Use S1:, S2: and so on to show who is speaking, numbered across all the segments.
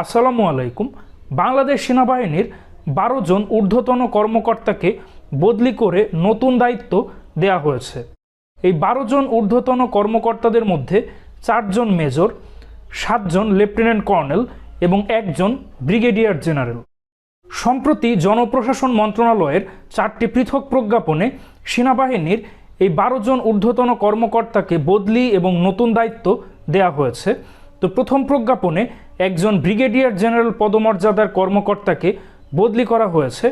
S1: আসসালামু আলাইকুম। বাংলাদেশ সেনাবাহিনীর বারো জন ঊর্ধ্বতন কর্মকর্তাকে বদলি করে নতুন দায়িত্ব দেয়া হয়েছে। এই বারো জন ঊর্ধ্বতন কর্মকর্তাদের মধ্যে চারজন মেজর, সাতজন লেফটেন্যান্ট কর্নেল এবং একজন ব্রিগেডিয়ার জেনারেল। সম্প্রতি জনপ্রশাসন মন্ত্রণালয়ের চারটি পৃথক প্রজ্ঞাপনে সেনাবাহিনীর এই বারো জন ঊর্ধ্বতন কর্মকর্তাকে বদলি এবং নতুন দায়িত্ব দেয়া হয়েছে। তো প্রথম প্রজ্ঞাপনে একজন ব্রিগেডিয়ার জেনারেল পদমর্যাদার কর্মকর্তাকে বদলি করা হয়েছে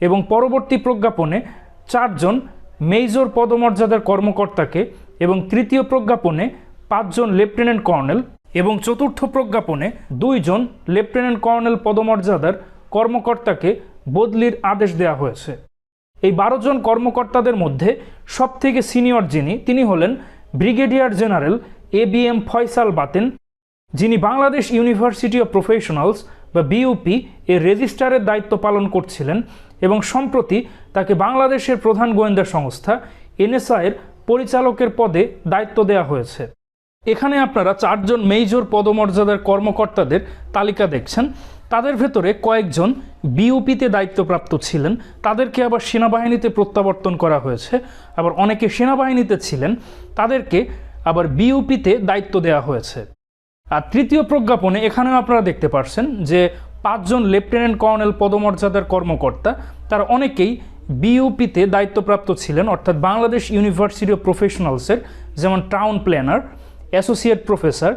S1: এবং পরবর্তী প্রজ্ঞাপনে চারজন মেজর পদমর্যাদার কর্মকর্তাকে এবং তৃতীয় প্রজ্ঞাপনে পাঁচজন লেফটেন্যান্ট কর্নেল এবং চতুর্থ প্রজ্ঞাপনে দুইজন লেফটেন্যান্ট কর্নেল পদমর্যাদার কর্মকর্তাকে বদলির আদেশ দেওয়া হয়েছে। এই বারো জন কর্মকর্তাদের মধ্যে সবথেকে সিনিয়র যিনি, তিনি হলেন Brigadier General A B M Faisal Baten যিনি বাংলাদেশ ইউনিভার্সিটি অফ প্রফেশনালস বা বিইউপি এর রেজিস্ট্রারের দায়িত্ব পালন করছিলেন এবং সম্প্রতি তাকে বাংলাদেশের প্রধান গোয়েন্দা সংস্থা এনএসআইয়ের পরিচালকের পদে দায়িত্ব দেওয়া হয়েছে। এখানে আপনারা চারজন মেজর পদমর্যাদার কর্মকর্তাদের তালিকা দেখছেন। তাদের ভেতরে কয়েকজন বিউপিতে দায়িত্বপ্রাপ্ত ছিলেন। তাদেরকে আবার সেনাবাহিনীতে প্রত্যাবর্তন করা হয়েছে। আবার অনেকে সেনাবাহিনীতে ছিলেন। তাদেরকে আবার বিউপিতে দায়িত্ব দেওয়া হয়েছে। আর তৃতীয় প্রজ্ঞাপনে এখানেও আপনারা দেখতে পারছেন যে পাঁচজন লেফটেন্যান্ট কর্নেল পদমর্যাদার কর্মকর্তা, তারা অনেকেই বিইউপিতে দায়িত্বপ্রাপ্ত ছিলেন, অর্থাৎ বাংলাদেশ ইউনিভার্সিটি অফ প্রফেশনালসের যেমন town planner, associate professor,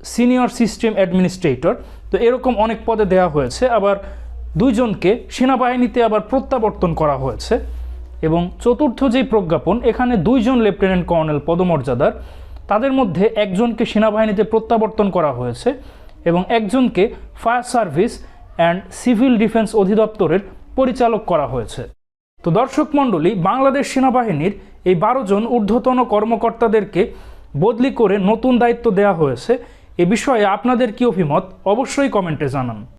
S1: senior system administrator, তো এরকম অনেক পদে দেওয়া হয়েছে। আবার দুইজনকে সেনাবাহিনীতে আবার প্রত্যাবর্তন করা হয়েছে। এবং চতুর্থ যেই প্রজ্ঞাপন, এখানে দুইজন লেফটেন্যান্ট কর্নেল পদমর্যাদার তাদের মধ্যে একজনকে সেনাবাহিনীতে প্রত্যাবর্তন করা হয়েছে এবং একজনকে fire service and civil defence অধিদপ্তরের পরিচালক করা হয়েছে। তো দর্শক মণ্ডলী, বাংলাদেশ সেনাবাহিনীর এই বারো জন ঊর্ধ্বতন কর্মকর্তাদেরকে বদলি করে নতুন দায়িত্ব দেওয়া হয়েছে। এ বিষয়ে আপনাদের কি অভিমত? অবশ্যই কমেন্টে জানান।